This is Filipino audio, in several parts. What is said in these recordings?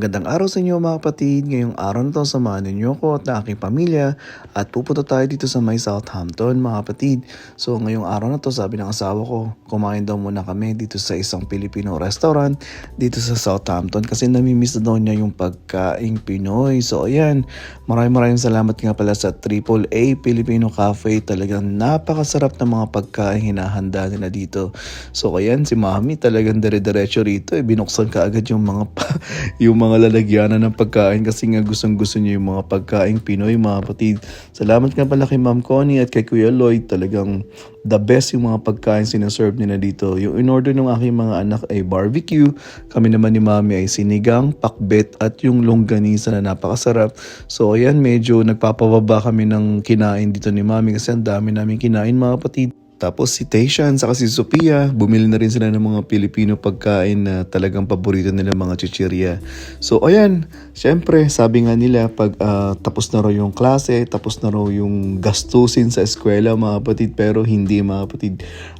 Magandang araw sa inyo mga kapatid. Ngayong araw na to samahan ninyo ko at na aking pamilya at pupunta tayo dito sa may Southampton mga kapatid. So ngayong araw na to sabi ng asawa ko, kumain daw muna kami dito sa isang Filipino restaurant dito sa Southampton kasi namimiss na daw niya yung pagkaing Pinoy. So ayan, maraming maraming salamat nga pala sa AAA Filipino Cafe. Talagang napakasarap na mga pagkain hinahanda nila dito. So ayan, si Mami talagang dire-diretso rito. Eh, binuksan ka agad yung mga yung mga lalagyanan ng pagkain kasi nga gustong gusto niya yung mga pagkain Pinoy mga kapatid. Salamat nga pala kay Ma'am Connie at kay Kuya Lloyd. Talagang the best yung mga pagkain sinaserve nila dito. Yung in-order ng aking mga anak ay barbecue. Kami naman ni Mami ay sinigang, pakbet at yung longganisa na napakasarap. So ayan, medyo nagpapababa kami ng kinain dito ni Mami kasi ang dami namin kinain mga kapatid. Tapos si Tayshan saka si Sophia, bumili na rin sila ng mga Pilipino pagkain na talagang paborito nila mga chichirya. So ayan, syempre sabi nga nila pag ah, tapos na raw yung klase, tapos na raw yung gastusin sa eskwela mga kapatid, pero hindi mga kapatid.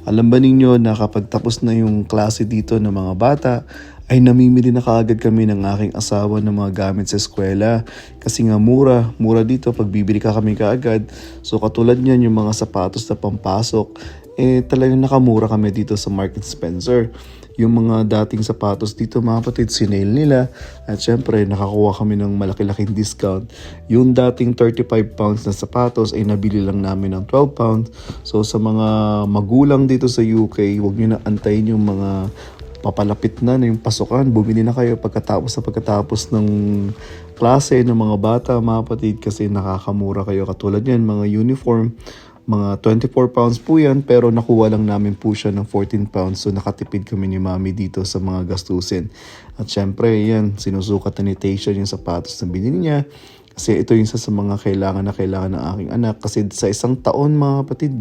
Alam ba ninyo na kapag tapos na yung klase dito ng mga bata, ay namimili na kaagad kami ng aking asawa ng mga gamit sa eskwela. Kasi nga mura, mura dito pag bibili ka kami kaagad. So katulad niyan yung mga sapatos na pampasok, eh talagang nakamura kami dito sa Market Spencer. Yung mga dating sapatos dito mga kapatid, sinail nila. At syempre, nakakuha kami ng malaki-laking discount. Yung dating 35 pounds na sapatos ay nabili lang namin ng 12 pounds. So sa mga magulang dito sa UK, huwag nyo na antayin yung mga papalapit na na yung pasukan, bumili na kayo pagkatapos sa pagkatapos ng klase ng mga bata, mga kapatid, kasi nakakamura kayo. Katulad yan, mga uniform, mga 24 pounds po yan, pero nakuha lang namin po siya ng 14 pounds. So nakatipid kami ni mami dito sa mga gastusin. At syempre, yan, sinusukat na ni Taysha yung sapatos na binili niya. Kasi ito yung isa sa mga kailangan na kailangan ng aking anak. Kasi sa isang taon mga kapatid,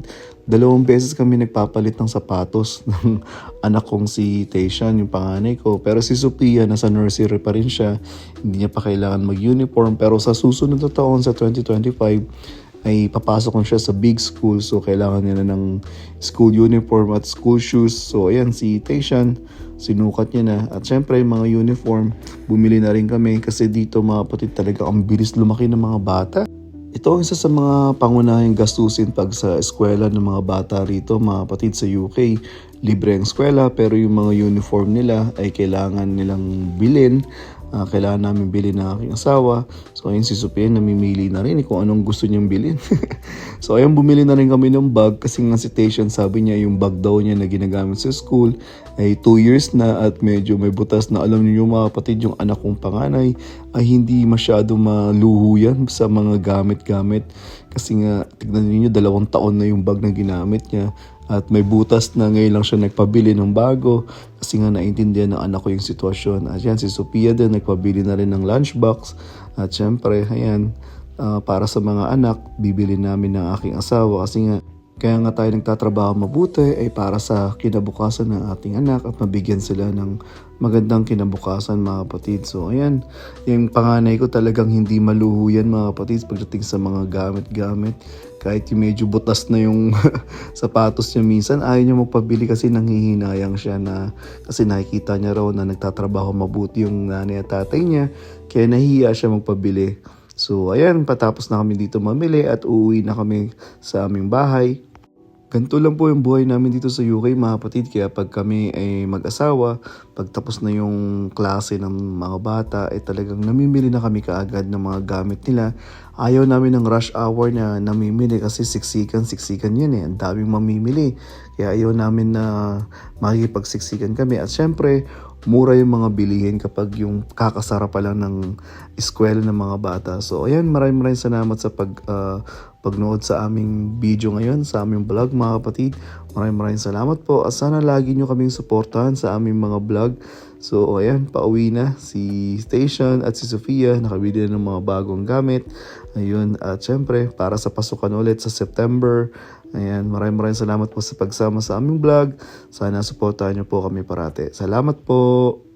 dalawang beses kami nagpapalit ng sapatos ng anak kong si Tayshan, yung panganay ko. Pero si Sophia, nasa nursery pa rin siya. Hindi niya pa kailangan mag-uniform. Pero sa susunod na taon, sa 2025, ay papasok ko siya sa big school. So kailangan niya na ng school uniform at school shoes. So ayan si Tayshan sinukat niya na. At syempre mga uniform bumili na rin kami kasi dito mga kapatid talaga ang bilis lumaki ng mga bata. Ito ang isa sa mga pangunahing gastusin pag sa eskwela ng mga bata rito mga kapatid sa UK libre ang eskwela pero yung mga uniform nila ay kailangan nilang bilhin Ah, kailangan namin bilhin ng aking asawa. So ayun si Sophia namimili na rin kung anong gusto niyang bilhin. so ayun bumili na rin kami ng bag kasi nga si Tayshan sabi niya yung bag daw niya na ginagamit sa school ay 2 years na at medyo may butas na alam niyo mga kapatid yung anak kong panganay ay hindi masyado maluho yan sa mga gamit-gamit kasi nga tignan niyo dalawang taon na yung bag na ginamit niya at may butas na ngayon lang siya nagpabili ng bago kasi nga naintindihan ng anak ko yung sitwasyon. At yan, si Sophia din nagpabili na rin ng lunchbox. At syempre, ayan, ah, para sa mga anak, bibili namin ng aking asawa kasi nga kaya nga tayo nagtatrabaho mabuti ay para sa kinabukasan ng ating anak at mabigyan sila ng magandang kinabukasan mga kapatid. So ayan, yung panganay ko talagang hindi maluho mga kapatid pagdating sa mga gamit-gamit. Kahit yung medyo butas na yung sapatos niya minsan, ayaw niya magpabili kasi nanghihinayang siya na kasi nakikita niya raw na nagtatrabaho mabuti yung nanay at tatay niya. Kaya nahihiya siya magpabili. So ayan, patapos na kami dito mamili at uuwi na kami sa aming bahay. Ganito lang po yung buhay namin dito sa UK mga kapatid. Kaya pag kami ay mag-asawa, pag tapos na yung klase ng mga bata, ay talagang namimili na kami kaagad ng mga gamit nila. Ayaw namin ng rush hour na namimili kasi siksikan, siksikan yun eh. Ang daming mamimili. Kaya ayaw namin na makikipagsiksikan kami. At syempre, mura yung mga bilihin kapag yung kakasara pa lang ng eskwela ng mga bata. So ayan, maraming maraming salamat sa pag ah, pagnood sa aming video ngayon, sa aming vlog mga kapatid. Maraming maraming salamat po at sana lagi nyo kaming suportahan sa aming mga vlog. So ayan, pauwi na si Station at si Sofia, nakabili na ng mga bagong gamit. Ayun, at syempre, para sa pasukan ulit sa September. Ayan, maraming maraming salamat po sa pagsama sa aming vlog. Sana suportahan nyo po kami parate. Salamat po!